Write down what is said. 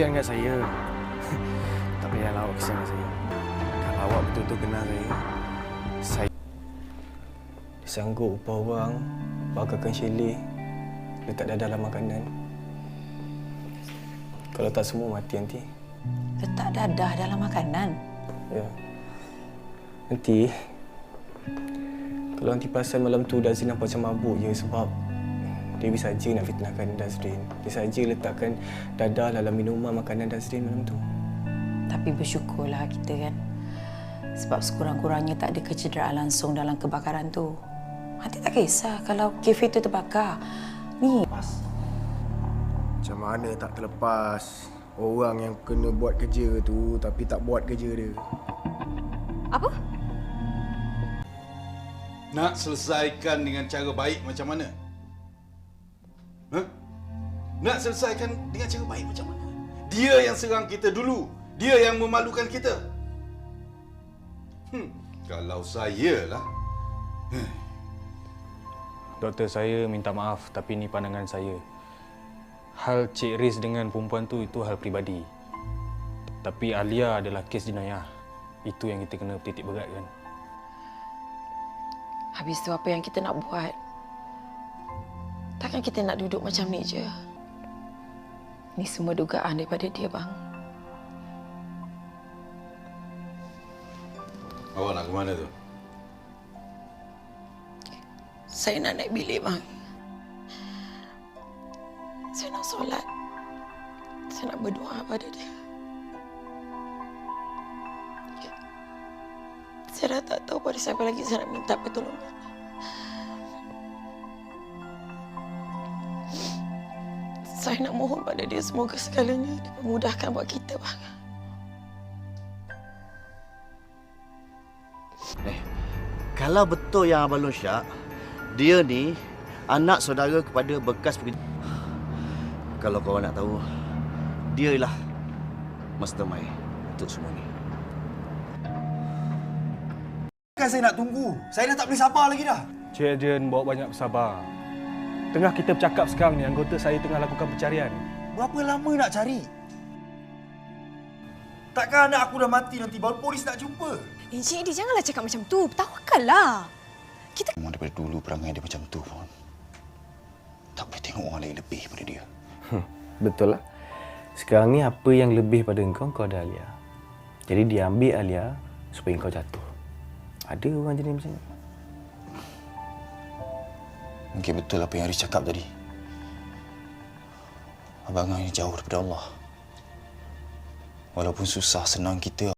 kesian kat saya. tak payahlah awak kesian kat saya. Kalau awak betul-betul kenal saya, saya sanggup upah orang, bakarkan Shirley, letak dia dalam makanan. Kalau tak semua mati nanti. Letak dadah dalam makanan. Ya. Nanti kalau nanti perasan malam tu Dazrin nampak macam mabuk je sebab Dewi saja nak fitnahkan Dazrin. Dia saja letakkan dadah dalam minuman makanan Dazrin malam tu. Tapi bersyukurlah kita kan. Sebab sekurang-kurangnya tak ada kecederaan langsung dalam kebakaran tu. Nanti tak kisah kalau kafe tu terbakar. Ni, Macam mana tak terlepas orang yang kena buat kerja tu tapi tak buat kerja dia. Apa? Nak selesaikan dengan cara baik macam mana? Nak selesaikan dengan cara baik macam mana? Dia yang serang kita dulu. Dia yang memalukan kita. Hmm, kalau saya lah. Doktor saya minta maaf tapi ini pandangan saya. Hal Cik Riz dengan perempuan tu itu hal peribadi. Tapi Alia adalah kes jenayah. Itu yang kita kena titik beratkan. habis tu apa yang kita nak buat? Takkan kita nak duduk macam ni je? Ni semua dugaan daripada dia, bang. Awak nak ke mana tu? Saya nak naik bilik, bang. Saya nak solat. Saya nak berdoa pada dia. Saya dah tak tahu pada siapa lagi saya nak minta pertolongan. Saya nak mohon pada dia semoga segalanya dipermudahkan buat kita, bang. Kalau betul yang Abang Long Syak, dia ni anak saudara kepada bekas pekerja. Kalau kau nak tahu, dia lah mastermind untuk semua ni. Kan saya nak tunggu. Saya dah tak boleh sabar lagi dah. Cik Adrian bawa banyak bersabar. Tengah kita bercakap sekarang ni, anggota saya tengah lakukan pencarian. Berapa lama nak cari? Takkan anak aku dah mati nanti baru polis nak jumpa. Encik Edi, janganlah cakap macam tu. Tawakallah. Kita Memang daripada dulu perangai dia macam tu pun. Tak boleh tengok orang lain lebih pada dia. Betul lah. Sekarang ni apa yang lebih pada engkau, kau ada Alia. Jadi dia ambil Alia supaya engkau jatuh. Ada orang jenis macam ni. Mungkin betul apa yang Haris cakap tadi. Abang ini jauh daripada Allah. Walaupun susah senang kita